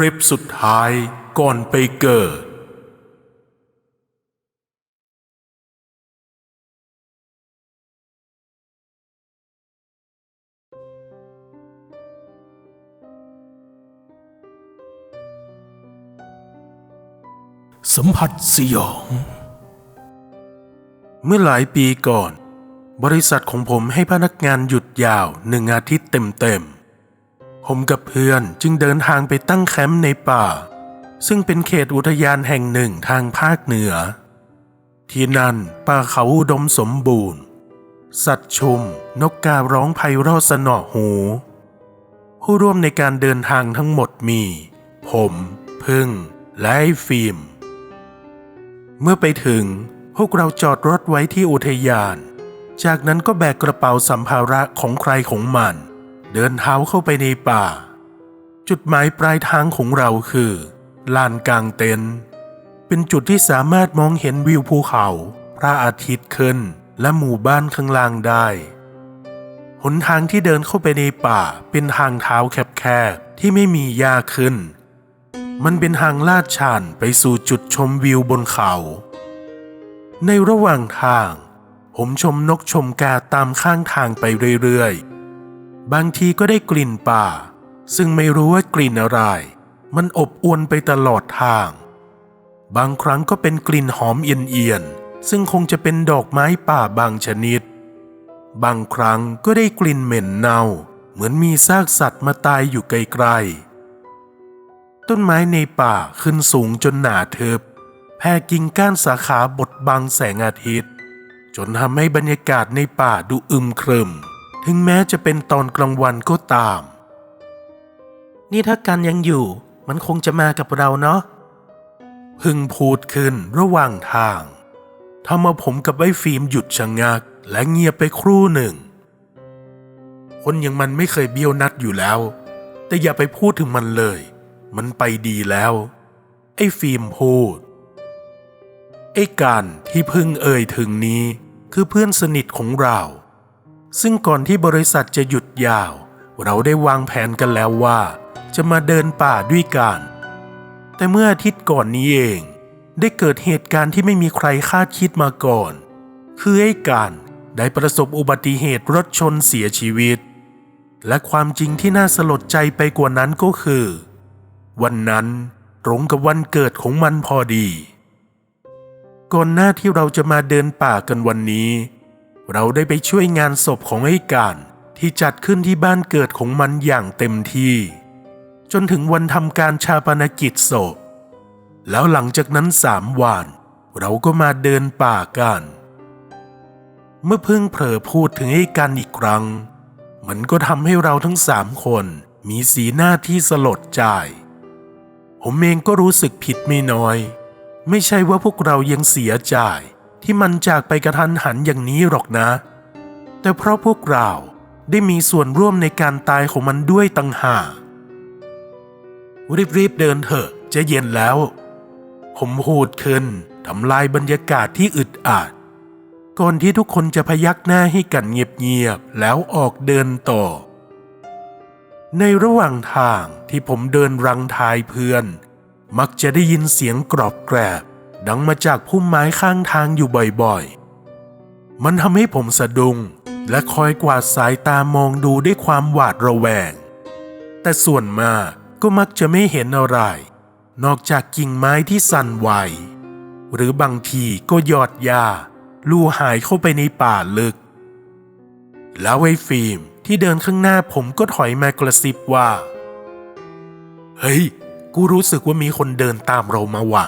คลิปสุดท้ายก่อนไปเกิด สัมผัสสยอง เมื่อหลายปีก่อน บริษัทของผมให้พนักงานหยุดยาวหนึ่งอาทิตย์เต็มๆ ผมกับเพื่อนจึงเดินทางไปตั้งแคมป์ในป่า ซึ่งเป็นเขตอุทยานแห่งหนึ่งทางภาคเหนือ ที่นั่นป่าเขาอุดมสมบูรณ์ สัตว์ชุม นกการ้องไพเราะสนอหู ผู้ร่วมในการเดินทางทั้งหมดมี ผม พึ่ง และไอ้ฟิล์ม เมื่อไปถึงพวกเราจอดรถไว้ที่อุทยาน จากนั้นก็แบกกระเป๋าสัมภาระของใครของมัน เดินเท้าเข้าไปในป่า จุดหมายปลายทางของเราคือลานกลางเต็นท์เป็นจุดที่สามารถมองเห็นวิวภูเขา พระอาทิตย์ขึ้น และหมู่บ้านข้างล่างได้หนทางที่เดินเข้าไปในป่าเป็นทางเท้าแคบๆที่ไม่มีหญ้าขึ้น มันเป็นทางลาดชันไปสู่จุดชมวิวบนเขา ในระหว่างทาง ผมชมนกชมกาตามข้างทางไปเรื่อยๆ บางทีก็ได้กลิ่นป่า ซึ่งไม่รู้ว่ากลิ่นอะไร มันอบอวนไปตลอดทาง บางครั้งก็เป็นกลิ่นหอมเอียนๆซึ่งคงจะเป็นดอกไม้ป่าบางชนิด บางครั้งก็ได้กลิ่นเหม็นเน่า เหมือนมีซากสัตว์มาตายอยู่ไกลๆ ต้นไม้ในป่าขึ้นสูงจนหนาทึบแผ่กิ่งก้านสาขาบดบังแสงอาทิตย์ จนทำให้บรรยากาศในป่าดูอึมครึม ถึงแม้จะเป็นตอนกลางวันก็ตาม นี่ถ้ากันยังอยู่ มันคงจะมากับเราเนาะพึ่งพูดขึ้นระหว่างทางทำเอาผมกับไอ้ฟิล์มหยุดชะงัก และเงียบไปครู่หนึ่ง คนอย่างมันไม่เคยเบี้ยวนัดอยู่แล้ว แต่อย่าไปพูดถึงมันเลย มันไปดีแล้ว ไอ้ฟิล์มพูด ไอ้การที่พึ่งเอ่ยถึงนี้คือเพื่อนสนิทของเรา ซึ่งก่อนที่บริษัทจะหยุดยาว เราได้วางแผนกันแล้วว่า จะมาเดินป่าด้วยกัน แต่เมื่ออาทิตย์ก่อนนี้เอง ได้เกิดเหตุการณ์ที่ไม่มีใครคาดคิดมาก่อน คือไอ้การได้ประสบอุบัติเหตุรถชนเสียชีวิต และความจริงที่น่าสลดใจไปกว่านั้นก็คือ วันนั้นตรงกับวันเกิดของมันพอดี ก่อนหน้าที่เราจะมาเดินป่ากันวันนี้ เราได้ไปช่วยงานศพของไอ้การที่จัดขึ้นที่บ้านเกิดของมันอย่างเต็มที่ จนถึงวันทำการชาปนกิจศพ แล้วหลังจากนั้นสามวัน เราก็มาเดินป่ากัน เมื่อเพิ่งเผลอพูดถึงไอ้กันอีกครั้ง มันก็ทำให้เราทั้งสามคนมีสีหน้าที่สลดใจ ผมเองก็รู้สึกผิดไม่น้อย ไม่ใช่ว่าพวกเรายังเสียใจ ที่มันจากไปกระทันหันอย่างนี้หรอกนะ แต่เพราะพวกเราได้มีส่วนร่วมในการตายของมันด้วยตังหารีบๆเดินเถอะจะเย็นแล้ว ผมพูดขึ้นทำลายบรรยากาศที่อึดอัดก่อนที่ทุกคนจะพยักหน้าให้กันเงียบๆแล้วออกเดินต่อ ในระหว่างทางที่ผมเดินรังทายเพื่อน มักจะได้ยินเสียงกรอบแกรบ ดังมาจากพุ่มไม้ข้างทางอยู่บ่อยๆ มันทำให้ผมสะดุ้งและคอยกวาดสายตามองดูด้วยความหวาดระแวง แต่ส่วนมากก็มักจะไม่เห็นอะไร นอกจากกิ่งไม้ที่สั่นไหว หรือบางทีก็ยอดหญ้าลู่หายเข้าไปในป่าลึก แล้วไอ้ฟิล์มที่เดินข้างหน้าผมก็ถอยมากระซิบว่า เฮ้ย กูรู้สึกว่ามีคนเดินตามเรามาว่ะ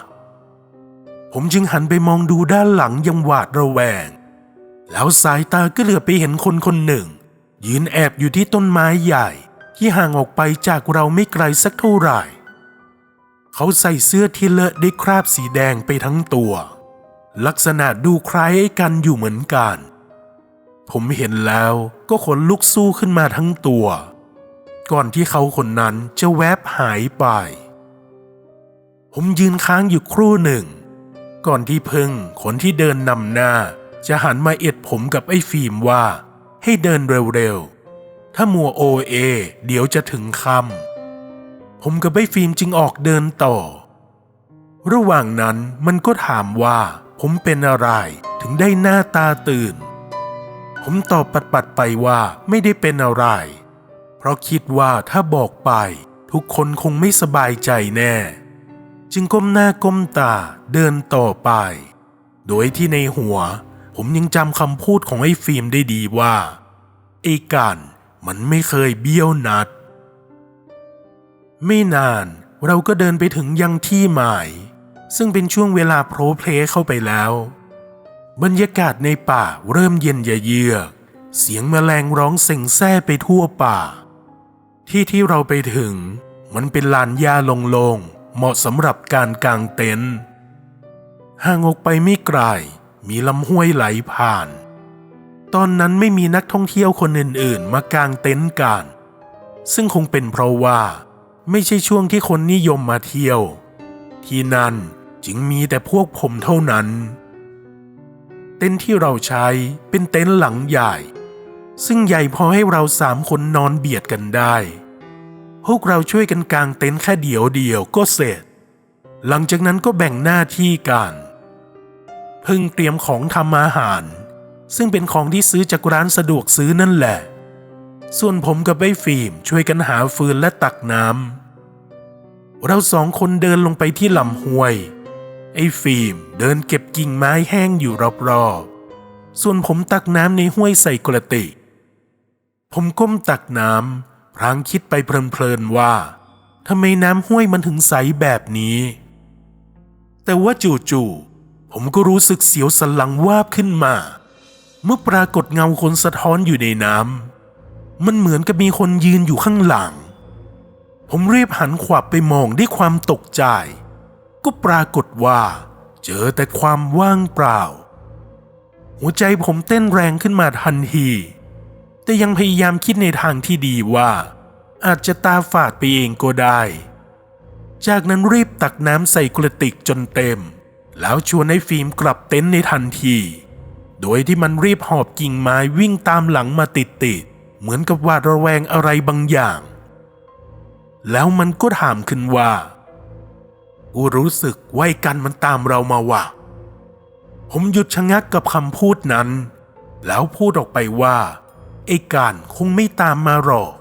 ผมจึงหันไปมองดูด้านหลังยังหวาดระแวง แล้วสายตาก็เหลือไปเห็นคนคนหนึ่ง ยืนแอบอยู่ที่ต้นไม้ใหญ่ ที่ห่างออกไปจากเราไม่ไกลสักเท่าไหร่ เขาใส่เสื้อที่เลอะด้วยคราบสีแดงไปทั้งตัว ลักษณะดูคล้ายกันอยู่เหมือนกัน ผมเห็นแล้วก็ขนลุกสู้ขึ้นมาทั้งตัว ก่อนที่เขาคนนั้นจะแวบหายไป ผมยืนค้างอยู่ครู่หนึ่ง ก่อนที่พึ่งคนที่เดินนำหน้า จะหันมาเอ็ดผมกับไอ้ฟิล์มว่า ให้เดินเร็วๆ ถ้ามัวโอเอ เดี๋ยวจะถึงค่ำผมกับไอ้ฟิล์มจึงออกเดินต่อ ระหว่างนั้นมันก็ถามว่า ผมเป็นอะไรถึงได้หน้าตาตื่น ผมตอบปัดๆไปว่าไม่ได้เป็นอะไร เพราะคิดว่าถ้าบอกไป ทุกคนคงไม่สบายใจแน่ จึงก้มหน้าก้มตาเดินต่อไป โดยที่ในหัว ผมยังจำคำพูดของไอ้ฟิล์มได้ดีว่าไอ้กันมันไม่เคยเบี้ยวนัด ไม่นานเราก็เดินไปถึงยังที่หมาย ซึ่งเป็นช่วงเวลาโพรเพลเข้าไปแล้ว บรรยากาศในป่าเริ่มเย็นเยือกเสียงแมลงร้องเซ็งแซ่ไปทั่วป่า ที่ที่เราไปถึงมันเป็นลานหญ้าโลงๆ เหมาะสำหรับการกางเต็นท์ห่างออกไปไม่ไกลมีลำห้วยไหลผ่าน ตอนนั้นไม่มีนักท่องเที่ยวคนอื่นๆ มากางเต็นท์กัน ซึ่งคงเป็นเพราะว่า ไม่ใช่ช่วงที่คนนิยมมาเที่ยว ที่นั่นจึงมีแต่พวกผมเท่านั้น เต็นท์ที่เราใช้เป็นเต็นท์หลังใหญ่ ซึ่งใหญ่พอให้เราสามคนนอนเบียดกันได้ พวกเราช่วยกันกางเต็นท์แค่เดียวเดียวก็เสร็จ หลังจากนั้นก็แบ่งหน้าที่กันพึ่งเตรียมของทำอาหาร ซึ่งเป็นของที่ซื้อจากร้านสะดวกซื้อนั่นแหละ ส่วนผมกับไอ้ฟิล์มช่วยกันหาฟืนและตักน้ำเราสองคนเดินลงไปที่ลำห้วย ไอ้ฟิล์มเดินเก็บกิ่งไม้แห้งอยู่รอบๆ ส่วนผมตักน้ำในห้วยใส่กระติกผมก้มตักน้ำ พลางคิดไปเพลินๆว่าทำไมน้ำห้วยมันถึงใสแบบนี้ แต่ว่าจู่ๆผมก็รู้สึกเสียวสันหลังวาบขึ้นมา เมื่อปรากฏเงาคนสะท้อนอยู่ในน้ำมันเหมือนกับมีคนยืนอยู่ข้างหลัง ผมรีบหันขวับไปมองด้วยความตกใจ ก็ปรากฏว่า เจอแต่ความว่างเปล่า หัวใจผมเต้นแรงขึ้นมาทันที แต่ยังพยายามคิดในทางที่ดีว่า อาจจะตาฝาดไปเองก็ได้ จากนั้นรีบตักน้ำใส่กระติกจนเต็ม แล้วชวนให้ฟิล์มกลับเต็นท์ในทันที โดยที่มันรีบหอบกิ่งไม้วิ่งตามหลังมาติดติดๆเหมือนกับหวาดระแวงอะไรบางอย่าง แล้วมันก็ถามขึ้นว่ากูรู้สึกว่าไอ้กันมันตามเรามาว่ะ ผมหยุดชะงักกับคำพูดนั้น แล้วพูดออกไปว่า ไอ้กันคงไม่ตามมาหรอก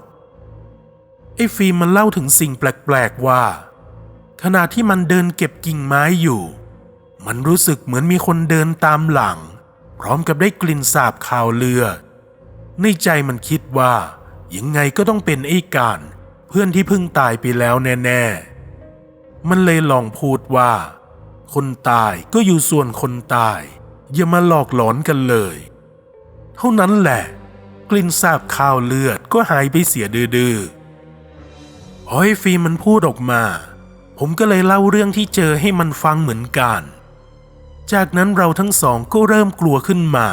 ไอ้ฟิล์มมันเล่าถึงสิ่งแปลกๆว่า ขณะที่มันเดินเก็บกิ่งไม้อยู่ มันรู้สึกเหมือนมีคนเดินตามหลัง พร้อมกับได้กลิ่นสาบคาวเลือดในใจมันคิดว่ายังไงก็ต้องเป็นไอ้การ เพื่อนที่เพิ่งตายไปแล้วแน่ๆ มันเลยลองพูดว่า คนตายก็อยู่ส่วนคนตาย อย่ามาหลอกหลอนกันเลย เท่านั้นแหละ กลิ่นสาบคาวเลือดก็หายไปเสียดื้อๆพอไอ้ฟิล์มมันพูดออกมา ผมก็เลยเล่าเรื่องที่เจอให้มันฟังเหมือนกัน จากนั้นเราทั้งสองก็เริ่มกลัวขึ้นมา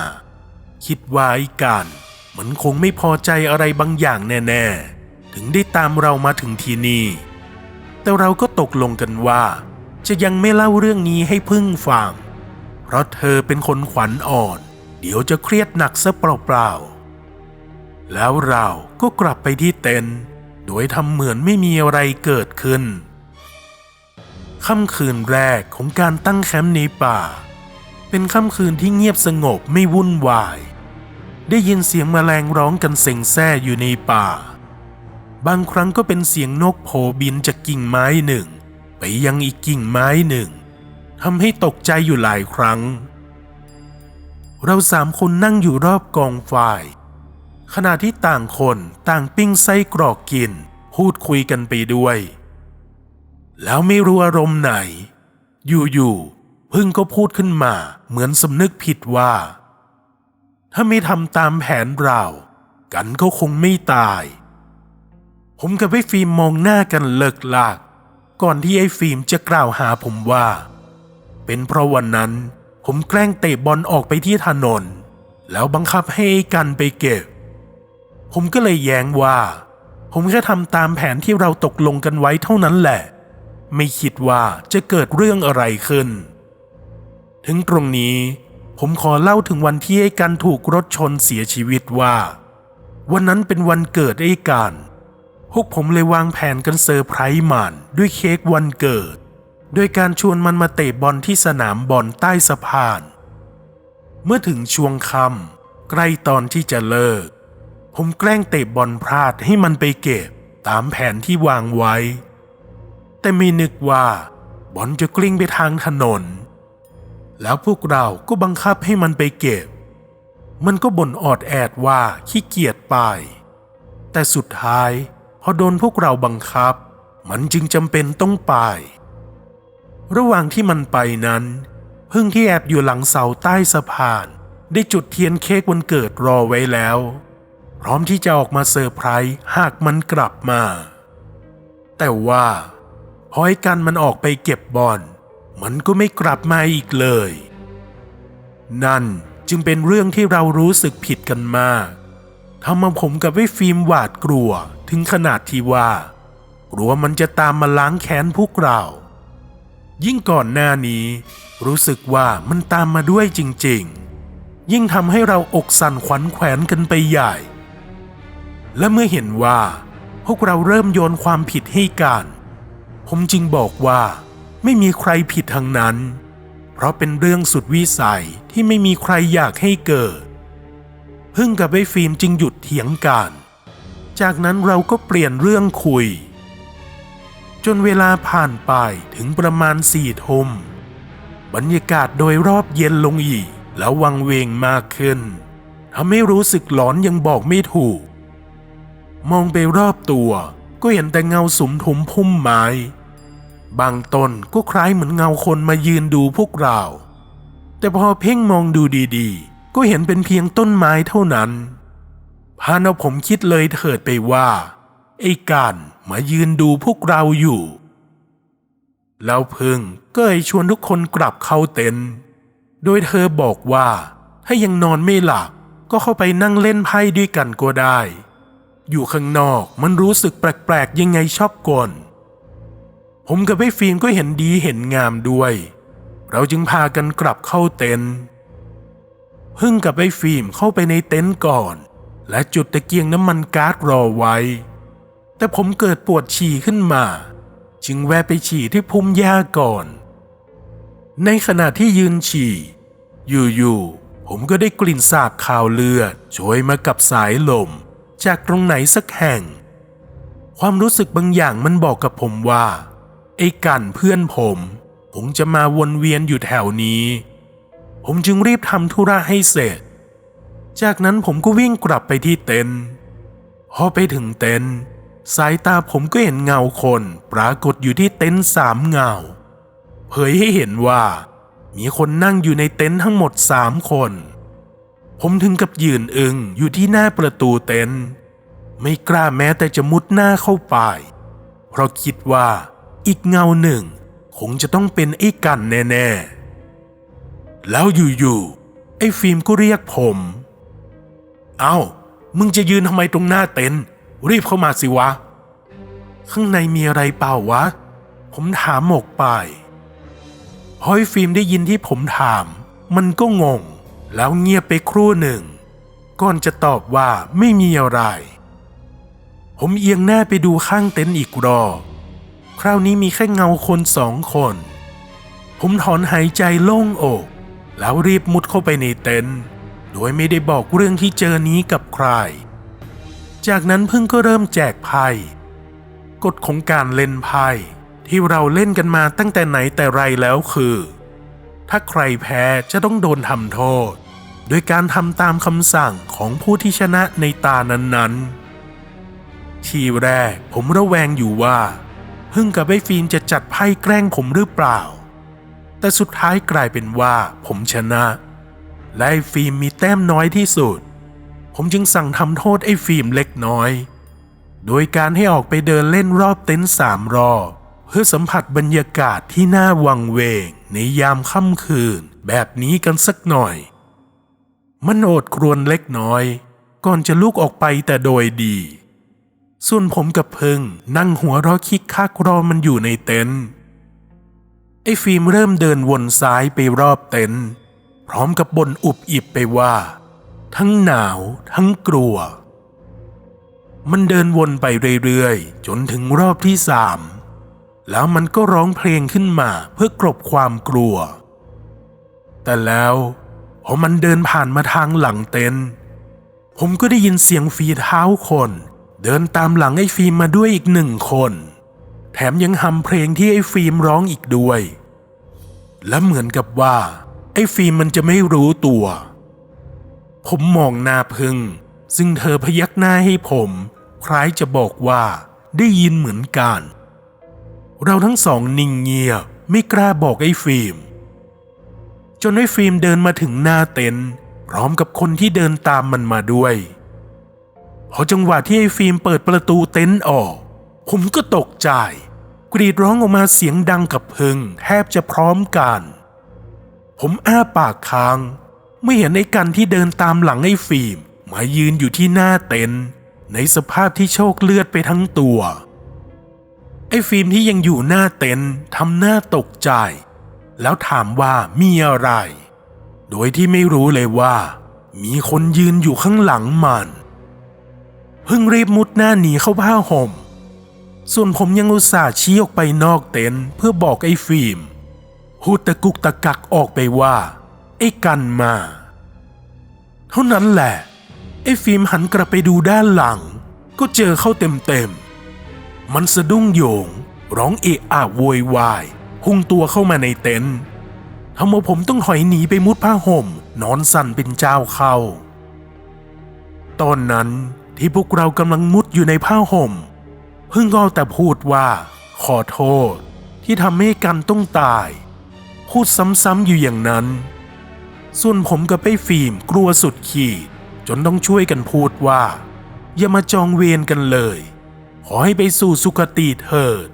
คิดว่าไอ้การมันคงไม่พอใจอะไรบางอย่างแน่ๆ ถึงได้ตามเรามาถึงที่นี่ แต่เราก็ตกลงกันว่า จะยังไม่เล่าเรื่องนี้ให้พึ่งฟัง เพราะเธอเป็นคนขวัญอ่อน เดี๋ยวจะเครียดหนักซะเปล่าๆ แล้วเราก็กลับไปที่เต็นท์โดยทำเหมือนไม่มีอะไรเกิดขึ้น ค่ำคืนแรกของการตั้งแคมป์ในป่า เป็นค่ำคืนที่เงียบสงบไม่วุ่นวาย ได้ยินเสียงแมลงร้องกันเซ็งแซ่อยู่ในป่า บางครั้งก็เป็นเสียงนกโผบินจากกิ่งไม้หนึ่ง ไปยังอีกกิ่งไม้หนึ่งทำให้ตกใจอยู่หลายครั้ง เราสามคนนั่งอยู่รอบกองไฟ ขณะที่ต่างคนต่างปิ้งไส้กรอกกิน พูดคุยกันไปด้วย แล้วไม่รู้อารมณ์ไหน อยู่ๆพึ่งก็พูดขึ้นมาเหมือนสำนึกผิดว่า ถ้าไม่ทำตามแผนเรา กันก็คงไม่ตาย ผมกับไอ้ฟิล์มมองหน้ากันเลิกลาก ก่อนที่ไอ้ฟิล์มจะกล่าวหาผมว่า เป็นเพราะวันนั้นผมแกล้งเตะบอลออกไปที่ถนน แล้วบังคับให้ไอ้กันไปเก็บ ผมก็เลยแย้งว่า ผมแค่ทำตามแผนที่เราตกลงกันไว้เท่านั้นแหละ ไม่คิดว่าจะเกิดเรื่องอะไรขึ้น ถึงตรงนี้ ผมขอเล่าถึงวันที่ไอ้กันถูกรถชนเสียชีวิตว่า วันนั้นเป็นวันเกิดไอ้กันพวกผมเลยวางแผนกันเซอร์ไพรส์มันด้วยเค้กวันเกิดโดยการชวนมันมาเตะบอลที่สนามบอลใต้สะพาน เมื่อถึงช่วงค่ำใกล้ตอนที่จะเลิก ผมแกล้งเตะบอลพลาดให้มันไปเก็บตามแผนที่วางไว้ แต่ไม่นึกว่าบอลจะกลิ้งไปทางถนน แล้วพวกเราก็บังคับให้มันไปเก็บ มันก็บ่นออดแอดว่าขี้เกียจไป แต่สุดท้ายพอโดนพวกเราบังคับ มันจึงจำเป็นต้องไป ระหว่างที่มันไปนั้น พึ่งที่แอบอยู่หลังเสาใต้สะพาน ได้จุดเทียนเค้กวันเกิดรอไว้แล้ว ร้อมที่จะออกมาเซอร์ไพรส์หากมันกลับมา แต่ว่าพอไอ้กันมันออกไปเก็บบอลมันก็ไม่กลับมาอีกเลย นั่นจึงเป็นเรื่องที่เรารู้สึกผิดกันมากทำมาผมกับไอ้ฟิล์มหวาดกลัวถึงขนาดที่ว่า กลัวมันจะตามมาล้างแค้นพวกเรา ยิ่งก่อนหน้านี้ รู้สึกว่ามันตามมาด้วยจริง ๆ ยิ่งทำให้เราอกสั่นขวัญแขวนกันไปใหญ่ และเมื่อเห็นว่า พวกเราเริ่มโยนความผิดให้กัน ผมจึงบอกว่า ไม่มีใครผิดทั้งนั้น เพราะเป็นเรื่องสุดวิสัยที่ไม่มีใครอยากให้เกิด พึ่งกับไอ้ฟิล์มจึงหยุดเถียงกัน จากนั้นเราก็เปลี่ยนเรื่องคุย จนเวลาผ่านไปถึงประมาณสี่ทุ่มบรรยากาศโดยรอบเย็นลงอีกแล้ววังเวงมากขึ้นทำให้รู้สึกหลอนยังบอกไม่ถูก มองไปรอบตัว ก็เห็นแต่เงาสุมทุมพุ่มไม้ บางต้นก็คล้ายเหมือนเงาคนมายืนดูพวกเรา แต่พอเพ่งมองดูดีๆ ก็เห็นเป็นเพียงต้นไม้เท่านั้นพานเอาผมคิดเลยเถิดไปว่า ไอ้การมายืนดูพวกเราอยู่ แล้วพึ่งก็เลยชวนทุกคนกลับเข้าเต็นท์โดยเธอบอกว่า ถ้ายังนอนไม่หลับก็เข้าไปนั่งเล่นไพ่ด้วยกันก็ได้ อยู่ข้างนอกมันรู้สึกแปลกๆยังไงชอบกลผมกับไอ้ฟิล์มก็เห็นดีเห็นงามด้วย เราจึงพากันกลับเข้าเต็นท์พึ่งกับไอ้ฟิล์มเข้าไปในเต็นท์ก่อน และจุดตะเกียงน้ำมันก๊าซรอไว้ แต่ผมเกิดปวดฉี่ขึ้นมา จึงแวะไปฉี่ที่พุ่มหญ้าก่อน ในขณะที่ยืนฉี่ อยู่ๆผมก็ได้กลิ่นสาบคาวเลือดโชยมากับสายลม จากตรงไหนสักแห่ง ความรู้สึกบางอย่างมันบอกกับผมว่า ไอ้กันเพื่อนผมคงจะมาวนเวียนอยู่แถวนี้ ผมจึงรีบทำธุระให้เสร็จ จากนั้นผมก็วิ่งกลับไปที่เต็นท์พอไปถึงเต็นท์สายตาผมก็เห็นเงาคนปรากฏอยู่ที่เต็นท์สามเงา เผยให้เห็นว่า มีคนนั่งอยู่ในเต็นท์ทั้งหมดสามคน ผมถึงกับยืนอึงอยู่ที่หน้าประตูเต็นท์ไม่กล้าแม้แต่จะมุดหน้าเข้าไป เพราะคิดว่าอีกเงาหนึ่ง คงจะต้องเป็นไอ้กันแน่ ๆ แล้วอยู่ๆไอ้ฟิล์มก็เรียกผม เอา้า มึงจะยืนทำไมตรงหน้าเต็นท์รีบเข้ามาสิวะ ข้างในมีอะไรเปล่าวะ ผมถามหมกไปพอไอ้ฟิล์มได้ยินที่ผมถาม มันก็งง แล้วเงียบไปครู่หนึ่ง ก่อนจะตอบว่าไม่มีอะไร ผมเอียงหน้าไปดูข้างเต็นท์อีกรอบคราวนี้มีแค่เงาคนสองคน ผมถอนหายใจโล่งอก แล้วรีบมุดเข้าไปในเต็นท์โดยไม่ได้บอกเรื่องที่เจอนี้กับใคร จากนั้นพึ่งก็เริ่มแจกไพ่กฎของการเล่นไพ่ที่เราเล่นกันมาตั้งแต่ไหนแต่ไรแล้วคือ ถ้าใครแพ้จะต้องโดนทำโทษ โดยการทำตามคำสั่งของผู้ที่ชนะในตานั้นๆ ทีแรกผมระแวงอยู่ว่าพึ่งกับไอ้ฟิล์มจะจัดไพ่แกล้งผมหรือเปล่า แต่สุดท้ายกลายเป็นว่าผมชนะ และไอ้ฟิล์มมีแต้มน้อยที่สุด ผมจึงสั่งทำโทษไอ้ฟิล์มเล็กน้อย โดยการให้ออกไปเดินเล่นรอบเต็นท์สามรอบเพื่อสัมผัสบรรยากาศที่น่าวังเวงในยามค่ำคืนแบบนี้กันสักหน่อย มันโอดครวญเล็กน้อย ก่อนจะลุกออกไปแต่โดยดี ส่วนผมกับเพิงนั่งหัวเร้อคิกคักรอมันอยู่ในเต็นท์ไอ้ฟิล์มเริ่มเดินวนซ้ายไปรอบเต็นท์พร้อมกับบ่นอุบอิบไปว่า ทั้งหนาวทั้งกลัว มันเดินวนไปเรื่อยๆ จนถึงรอบที่สามแล้วมันก็ร้องเพลงขึ้นมาเพื่อกลบความกลัว แต่แล้ว พอมันเดินผ่านมาทางหลังเต็นท์ผมก็ได้ยินเสียงฝีเท้าคน เดินตามหลังไอ้ฟิล์มมาด้วยอีกหนึ่งคน แถมยังฮัมเพลงที่ไอ้ฟิล์มร้องอีกด้วย และเหมือนกับว่า ไอ้ฟิล์มมันจะไม่รู้ตัว ผมมองหน้าพึง ซึ่งเธอพยักหน้าให้ผม คล้ายจะบอกว่าได้ยินเหมือนกัน เราทั้งสองนิ่งเงียบไม่กล้าบอกไอ้ฟิล์ม จนไอ้ฟิล์มเดินมาถึงหน้าเต็นท์พร้อมกับคนที่เดินตามมันมาด้วย พอจังหวะที่ไอ้ฟิล์มเปิดประตูเต็นท์ออก ผมก็ตกใจ กรีดร้องออกมาเสียงดังกับพึงแทบจะพร้อมกัน ผมอ้าปากค้าง ไม่เห็นไอ้กันที่เดินตามหลังไอ้ฟิล์มมายืนอยู่ที่หน้าเต็นท์ในสภาพที่โชคเลือดไปทั้งตัว ไอ้ฟิล์มที่ยังอยู่หน้าเต็นท์ทำหน้าตกใจ แล้วถามว่ามีอะไร โดยที่ไม่รู้เลยว่า มีคนยืนอยู่ข้างหลังมันเพิ่งรีบมุดหน้าหนีเข้าผ้าห่ม ส่วนผมยังอุตส่าห์ชี้ออกไปนอกเต็นท์เพื่อบอกไอ้ฟิล์มพูดตะกุกตะกักออกไปว่า ไอ้กันมา เท่านั้นแหละ ไอ้ฟิล์มหันกลับไปดูด้านหลัง ก็เจอเข้าเต็มๆ มันสะดุ้งโยง ร้องเอะอะโวยวาย พุ่งตัวเข้ามาในเต็นท์ทำเอาผมต้องถอยหนีไปมุดผ้าห่ม นอนสั่นเป็นเจ้าเข้า ตอนนั้นที่พวกเรากำลังมุดอยู่ในผ้าห่ม เพิ่งก็เอาแต่พูดว่า ขอโทษ ที่ทำให้กันต้องตาย พูดซ้ำๆอยู่อย่างนั้น ส่วนผมกับไอ้ฟิล์มกลัวสุดขีด จนต้องช่วยกันพูดว่า อย่ามาจองเวรกันเลย ขอให้ไปสู่สุคติเถิด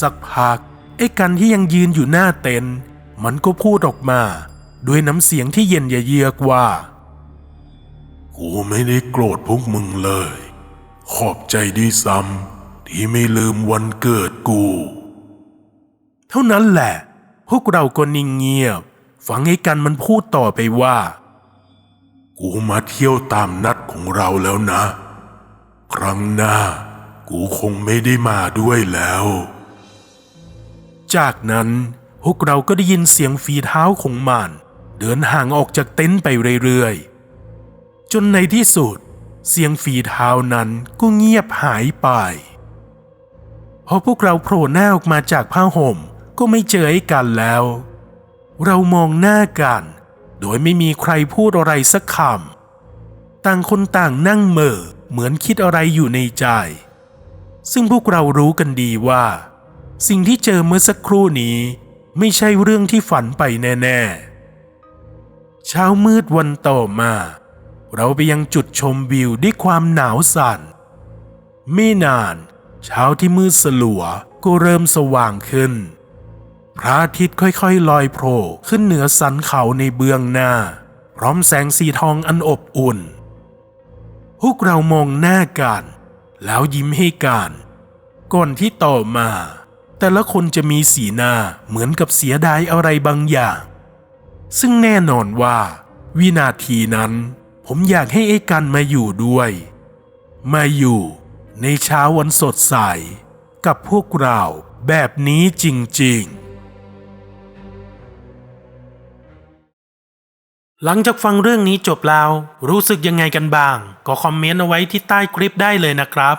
สักพัก อ้กันที่ยังยืนอยู่หน้าเต็นท์มันก็พูดออกมา ด้วยน้ำเสียงที่เย็นเยือกว่า กูไม่ได้โกรธพวกมึงเลย ขอบใจดีซ้ำที่ไม่ลืมวันเกิดกู เท่านั้นแหละ พวกเราก็นิ่งเงียบ ฟังไอ้กันมันพูดต่อไปว่า กูมาเที่ยวตามนัดของเราแล้วนะ ครั้งหน้า กูคงไม่ได้มาด้วยแล้ว จากนั้นพวกเราก็ได้ยินเสียงฝีเท้าของมันเดินห่างออกจากเต็นท์ไปเรื่อยๆ จนในที่สุด เสียงฝีเท้านั้นก็เงียบหายไป พอพวกเราโผล่หน้าออกมาจากผ้าห่มก็ไม่เจอไอ้กันแล้ว เรามองหน้ากัน โดยไม่มีใครพูดอะไรสักคำต่างคนต่างนั่งเม่อเหมือนคิดอะไรอยู่ในใจ ซึ่งพวกเรารู้กันดีว่า สิ่งที่เจอเมื่อสักครู่นี้ ไม่ใช่เรื่องที่ฝันไปแน่ๆ เช้ามืดวันต่อมา เราไปยังจุดชมวิวด้วยความหนาวสั่น ไม่นาน เช้าที่มืดสลัวก็เริ่มสว่างขึ้น พระอาทิตย์ค่อยๆ ลอยโผล่ขึ้นเหนือสันเขาในเบื้องหน้า พร้อมแสงสีทองอันอบอุ่น พวกเรามองหน้ากัน แล้วยิ้มให้กัน ก่อนที่ต่อมา แต่ละคนจะมีสีหน้าเหมือนกับเสียดายอะไรบางอย่าง ซึ่งแน่นอนว่า วินาทีนั้น ผมอยากให้ไอ้กันมาอยู่ด้วย มาอยู่ในเช้าวันสดใส กับพวกเราแบบนี้จริง ๆหลังจากฟังเรื่องนี้จบแล้ว รู้สึกยังไงกันบ้าง ก็คอมเมนต์เอาไว้ที่ใต้คลิปได้เลยนะครับ